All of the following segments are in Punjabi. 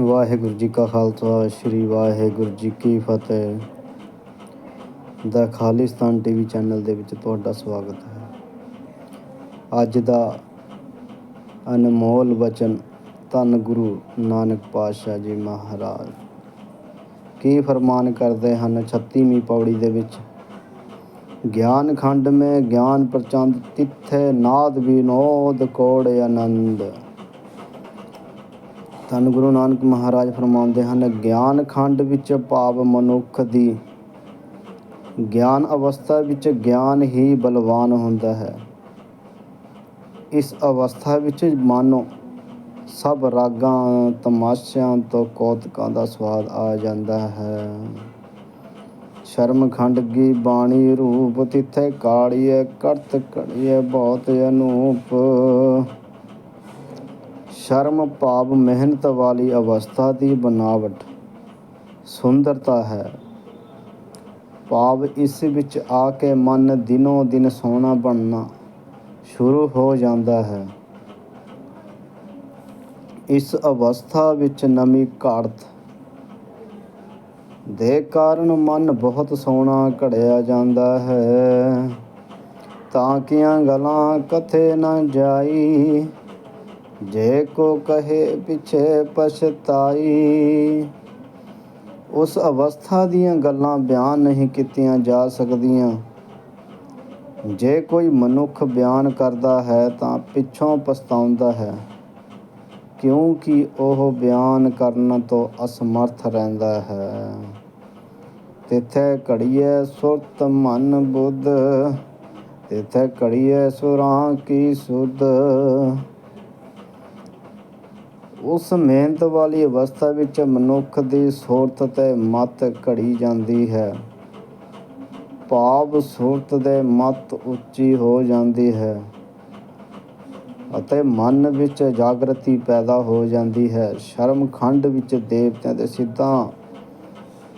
ਵਾਹਿਗੁਰੂ ਜੀ ਕਾ ਖਾਲਸਾ, ਸ੍ਰੀ ਵਾਹਿਗੁਰੂ ਜੀ ਕੀ ਫਤਿਹ। ਦਾ ਖਾਲਿਸਤਾਨ ਟੀਵੀ ਚੈਨਲ ਦੇ ਵਿੱਚ ਤੁਹਾਡਾ ਸਵਾਗਤ ਹੈ। ਅੱਜ ਦਾ ਅਨਮੋਲ ਵਚਨ ਧੰਨ ਗੁਰੂ ਨਾਨਕ ਪਾਤਸ਼ਾਹ ਜੀ ਮਹਾਰਾਜ। ਕੀ ਫਰਮਾਨ ਕਰਦੇ ਹਨ 36ਵੀਂ ਪੌੜੀ ਦੇ ਵਿੱਚ? ਗਿਆਨ ਖੰਡ ਮੇ ਗਿਆਨ ਪ੍ਰਚੰਦ ਤਿੱਥੇ, ਨਾਦ ਵਿਨੋਦ ਕੋੜ ਆਨੰਦ। ਧੰਨ ਗੁਰੂ ਨਾਨਕ ਮਹਾਰਾਜ ਫਰਮਾਉਂਦੇ ਹਨ, ਗਿਆਨ ਖੰਡ ਵਿੱਚ ਭਾਵ ਮਨੁੱਖ ਦੀ ਗਿਆਨ ਅਵਸਥਾ ਵਿੱਚ ਗਿਆਨ ਹੀ ਬਲਵਾਨ ਹੁੰਦਾ ਹੈ। ਇਸ ਅਵਸਥਾ ਵਿੱਚ ਮਨ ਸਭ ਰਾਗਾਂ, ਤਮਾਸ਼ਿਆਂ ਤੋਂ ਕੌਤਕਾਂ ਦਾ ਸਵਾਦ ਆ ਜਾਂਦਾ ਹੈ। ਸ਼ਰਮ ਖੰਡ ਕੀ ਬਾਣੀ ਰੂਪ ਤਿੱਥੇ ਕਾੜੀਏ, ਕਰਤ ਕੜੀਏ ਬਹੁਤ ਅਨੂਪ। ਸ਼ਰਮ ਭਾਵ ਮਿਹਨਤ ਵਾਲੀ ਅਵਸਥਾ ਦੀ ਬਨਾਵਟ ਸੁੰਦਰਤਾ ਹੈ। ਭਾਵ ਇਸ ਵਿੱਚ ਆ ਕੇ ਮਨ ਦਿਨੋ ਦਿਨ ਸੋਹਣਾ ਬਣਨਾ ਸ਼ੁਰੂ ਹੋ ਜਾਂਦਾ ਹੈ। ਇਸ ਅਵਸਥਾ ਵਿੱਚ ਨਵੀਂ ਘਾੜਤ ਦੇ ਕਾਰਨ ਮਨ ਬਹੁਤ ਸੋਹਣਾ ਘੜਿਆ ਜਾਂਦਾ ਹੈ। ਤਾਂ ਕੀਆਂ ਗਲਾਂ ਕਥੇ ਨਾ ਜਾਈ। ਜੇ ਕੋ ਕਹੇ ਪਿਛੇ ਪਛਤਾਈ, ਉਸ ਅਵਸਥਾ ਦੀਆਂ ਗੱਲਾਂ ਬਿਆਨ ਨਹੀਂ ਕੀਤੀਆਂ ਜਾ ਸਕਦੀਆਂ। ਜੇ ਕੋਈ ਮਨੁੱਖ ਬਿਆਨ ਕਰਦਾ ਹੈ ਤਾਂ ਪਿੱਛੋਂ ਪਛਤਾਉਂਦਾ ਹੈ, ਕਿਉਂਕਿ ਉਹ ਬਿਆਨ ਕਰਨ ਤੋਂ ਅਸਮਰਥ ਰਹਿੰਦਾ ਹੈ। ਤਿੱਥੇ ਘੜੀਏ ਸੁਰਤ ਮਨ ਬੁੱਧ, ਤਿੱਥੇ ਘੜੀਏ ਸੁਰਾਂ ਕੀ ਸੁਧ। ਉਸ ਮਿਹਨਤ ਵਾਲੀ ਅਵਸਥਾ ਵਿੱਚ ਮਨੁੱਖ ਦੀ ਸੁਰਤ ਤੇ ਮਤ ਘੜੀ ਜਾਂਦੀ ਹੈ। ਭਾਵ ਸੁਰਤ ਦੇ ਮਤ ਉੱਚੀ ਹੋ ਜਾਂਦੀ ਹੈ ਅਤੇ ਮਨ ਵਿੱਚ ਜਾਗਰਤੀ ਪੈਦਾ ਹੋ ਜਾਂਦੀ ਹੈ। ਸ਼ਰਮ ਖੰਡ ਵਿੱਚ ਦੇਵਤਿਆਂ ਦੇ ਸਿੱਧਾਂ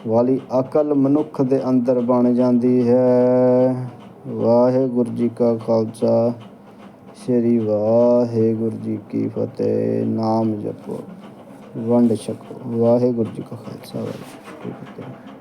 ਵਾਲੀ ਅਕਲ ਮਨੁੱਖ ਦੇ ਅੰਦਰ ਬਣ ਜਾਂਦੀ ਹੈ। ਵਾਹਿਗੁਰੂ ਜੀ ਕਾ ਖਾਲਸਾ। ਸ੍ਰੀ ਵਾਹਿਗੁਰੂ ਜੀ ਕੀ ਫਤਿਹ। ਨਾਮ ਜਪੋ। ਵੰਡ ਛਕੋ। ਵਾਹਿਗੁਰੂ ਜੀ ਕਾ ਖਾਲਸਾ। ਵਾਹਿਗੁਰੂ ਜੀ ਕੀ ਫਤਿਹ।